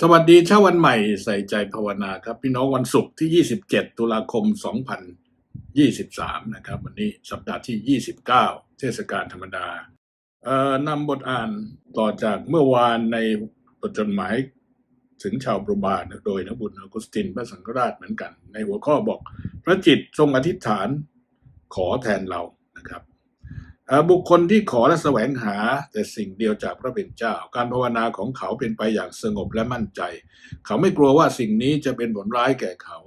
สวัสดีเช้าวันใหม่ใส่ใจภาวนาครับ พี่น้องวันศุกร์ที่ 27 ตุลาคม 2023 นะครับ วันนี้สัปดาห์ที่ 29 เทศกาลธรรมดาเอ่อนำบทอ่านต่อจากเมื่อวานในบทจดหมายถึงชาวปรบาโดยนบุญออกุสตินพระสังฆราชเหมือนกัน ในหัวข้อบอก พระจิตทรงอธิษฐานขอแทนเรานะครับ บุคคลที่ขอและแสวงหาแต่สิ่งเดียวจากพระเป็นเจ้า การภาวนาของเขาเป็นไปอย่างสงบและมั่นใจ เขาไม่กลัวว่าสิ่งนี้จะเป็นผลร้ายแก่เขา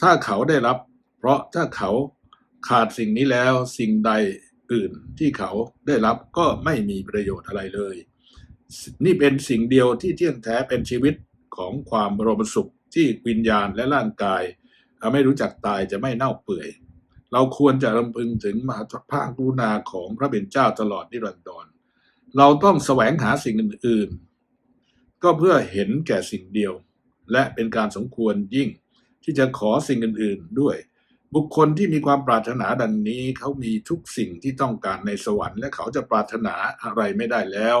ถ้าเขาได้รับ เพราะถ้าเขาขาดสิ่งนี้แล้วสิ่งใดอื่นที่เขาได้รับก็ไม่มีประโยชน์อะไรเลย นี่เป็นสิ่งเดียวที่เที่ยงแท้เป็นชีวิตของความบรมสุขที่วิญญาณและร่างกาย ไม่รู้จักตายจะไม่เน่าเปื่อย เราควรจะรำพึงถึงมหาภาคกรุณาของพระเป็นเจ้าตลอดนิรันดร เราต้องแสวงหาสิ่งอื่นๆ ก็เพื่อเห็นแก่สิ่งเดียว และเป็นการสมควรยิ่งที่จะขอสิ่งอื่นๆด้วย บุคคลที่มีความปรารถนาดังนี้เขามีทุกสิ่งที่ต้องการในสวรรค์และเขาจะปรารถนาอะไรไม่ได้แล้ว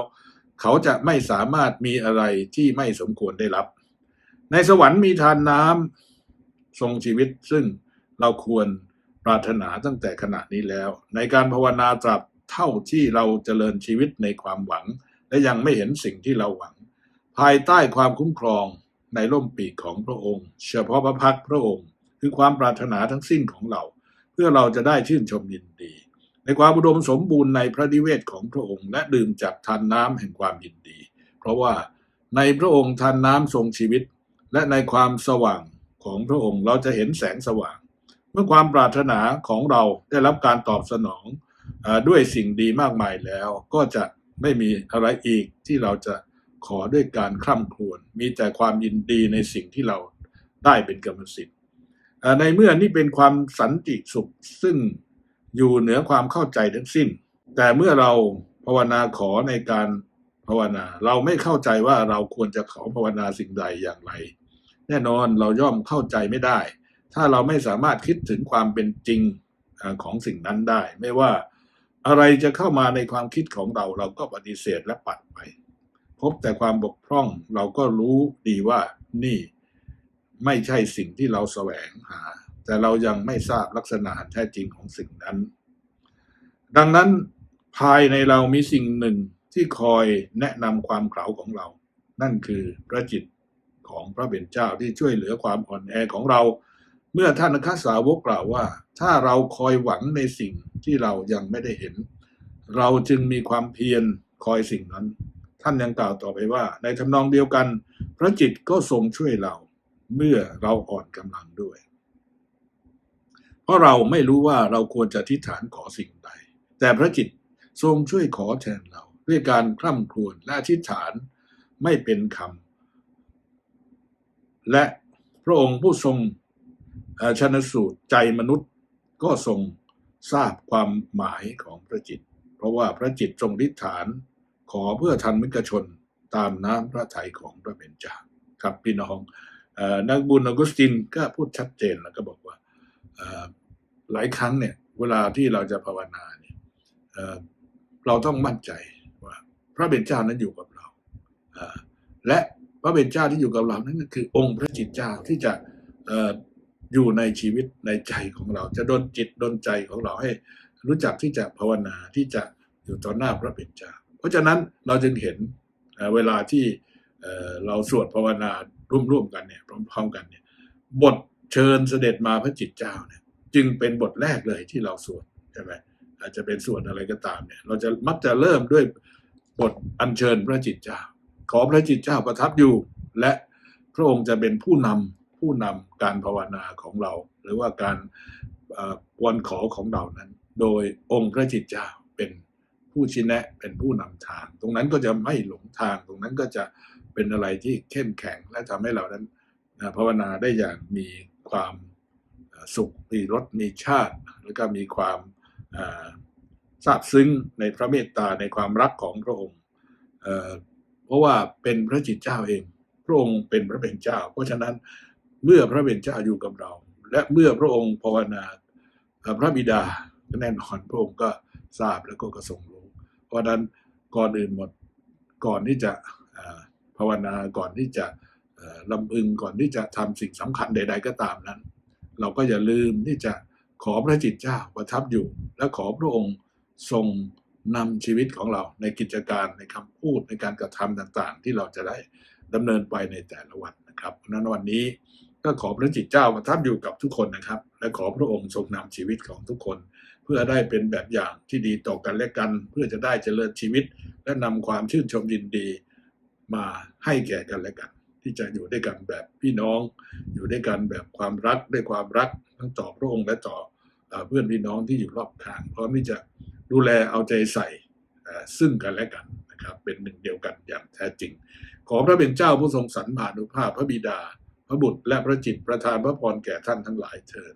เขาจะไม่สามารถมีอะไรที่ไม่สมควรได้รับ ในสวรรค์มีทานน้ำทรงชีวิตซึ่งเราควร ปรารถนาตั้งแต่ขณะนี้แล้ว ในการภาวนาตราบเท่าที่เราเจริญชีวิตในความหวัง และยังไม่เห็นสิ่งที่เราหวัง ภายใต้ความคุ้มครองในร่มปีกของพระองค์ เฉพาะพระพักพระองค์ คือความปรารถนาทั้งสิ้นของเรา เพื่อเราจะได้ชื่นชมยินดี ในความอุดมสมบูรณ์ในพระนิเวศของพระองค์ และดื่มจากทานน้ำแห่งความยินดี เพราะว่าในพระองค์ทานน้ำทรงชีวิต และในความสว่างของพระองค์เราจะเห็นแสงสว่าง เมื่อความปรารถนาของเราได้รับการตอบสนองอด้วยสิ่งดีมากมายแล้ว ก็จะไม่มีอะไรอีกที่เราจะขอด้วยการคร่ำครวญมีแต่ความยินดีในสิ่งที่เราได้เป็นกรรมสิทธิ์ในเมื่อนี่เป็นความสันติสุขซึ่งอยู่เหนือความเข้าใจทั้งสิ้น แต่เมื่อเราภาวนาขอในการภาวนา เราไม่เข้าใจว่าเราควรจะขอภาวนาสิ่งใดอย่างไร แน่นอนเราย่อมเข้าใจไม่ได้ ถ้าเราไม่สามารถคิดถึงความเป็นจริงของสิ่งนั้นได้ ไม่ว่าอะไรจะเข้ามาในความคิดของเรา เราก็ปฏิเสธและปัดไป พบแต่ความบกพร่องเราก็รู้ดีว่านี่ไม่ใช่สิ่งที่เราแสวงหา แต่เรายังไม่ทราบลักษณะแท้จริงของสิ่งนั้น ดังนั้นภายในเรามีสิ่งหนึ่งที่คอยแนะนำความเขลาของเรา นั่นคือพระจิตของพระเป็นเจ้าที่ช่วยเหลือความอ่อนแอของเรา เมื่อท่านอัครสาวกกล่าวว่า ถ้าเราคอยหวังในสิ่งที่เรายังไม่ได้เห็น เราจึงมีความเพียรคอยสิ่งนั้น ท่านยังกล่าวต่อไปว่า ในทำนองเดียวกัน พระจิตก็ทรงช่วยเรา เมื่อเราอ่อนกำลังด้วย เพราะเราไม่รู้ว่าเราควรจะอธิษฐานขอสิ่งใด แต่พระจิตทรงช่วยขอแทนเรา ด้วยการคร่ำครวญและอธิษฐานไม่เป็นคำและพระองค์ผู้ทรง ชันสูตรใจมนุษย์ก็ทรงทราบความหมายของพระจิต เพราะว่าพระจิตทรงอธิษฐานขอเพื่อทันมิกชนตามน้ำพระทัยของพระเบญจาครับพี่น้องอนักบุญออกุสตินก็พูดชัดเจนแล้วก็บอกว่าหลายครั้งเนี่ยเวลาที่เราจะภาวนาเนี่ยเราต้องมั่นใจว่าพระเบญจานั้นอยู่กับเราและพระเบญจาที่อยู่กับเรานั้นก็คือองค์พระจิตเจ้าที่จะ อยู่ในชีวิตในใจของเรา จะดนจิตดนใจของเราให้รู้จักที่จะภาวนาที่จะอยู่ต่อหน้าพระเบญจาเพราะฉะนั้นเราจึงเห็นเวลาที่เอ่อเราสวดภาวนาร่วมๆกันเนี่ยพร้อมๆกันเนี่ยบทเชิญเสด็จมาพระจิตเจ้าเนี่ยจึงเป็นบทแรกเลยที่เราสวดใช่ไหมอาจจะเป็นสวดอะไรก็ตามเนี่ยเราจะมักจะเริ่มด้วยบทอัญเชิญพระจิตเจ้า ขอพระจิตเจ้าประทับอยู่ และพระองค์จะเป็นผู้นำ ผู้นำการภาวนาของเรา หรือว่าการวันขอของเรานั้น โดยองค์พระจิตเจ้าเป็นผู้ชี้แนะเป็นผู้นำทาง ตรงนั้นก็จะไม่หลงทาง ตรงนั้นก็จะเป็นอะไรที่เข้มแข็งและทำให้เรานั้นภาวนาได้อย่างมีความสุขมีรสมีชาติ แล้วก็มีความซาบซึ้งในพระเมตตาในความรักของพระองค์เพราะว่าเป็นพระจิตเจ้าเอง พระองค์เป็นพระเป็นเจ้า เพราะฉะนั้น เมื่อพระเป็นเจ้าอยู่กับเรา และเมื่อพระองค์ภาวนาพระบิดาก็แน่นอนพระองค์ก็ทราบแล้วก็กระทรงรู้ เพราะนั้นก่อนอื่นหมดก่อนที่จะภาวนาก่อนที่จะลำพึงก่อนที่จะทำสิ่งสำคัญใด ๆ ก็ตามนั้น เราก็อย่าลืมที่จะขอพระจิตเจ้าประทับอยู่ และขอพระองค์ทรงนำชีวิตของเราในกิจการในคำพูดในการกระทำต่างๆ ที่เราจะได้ดำเนินไปในแต่ละวันนะครับเพราะฉะนั้นวันนี้ ก็ขอพระจิตเจ้าประทับอยู่กับทุกคนนะครับ และขอพระองค์ทรงนำชีวิตของทุกคน เพื่อได้เป็นแบบอย่างที่ดีต่อกันและกัน เพื่อจะได้เจริญชีวิต และนำความชื่นชมยินดีมาให้แก่กันและกัน ที่จะอยู่ด้วยกันแบบพี่น้อง อยู่ด้วยกันแบบความรักด้วยความรักทั้งต่อพระองค์และต่อเอ่อเพื่อนพี่น้องที่อยู่รอบข้างพร้อมที่จะดูแลเอาใจใส่ซึ่งกันและกันนะครับเป็นหนึ่งเดียวกันอย่างแท้จริง ขอพระเป็นเจ้าผู้ทรงสรรพานุภาพพระบิดา พระบุตรและพระจิตประทานพระพรแก่ท่านทั้งหลายเทิน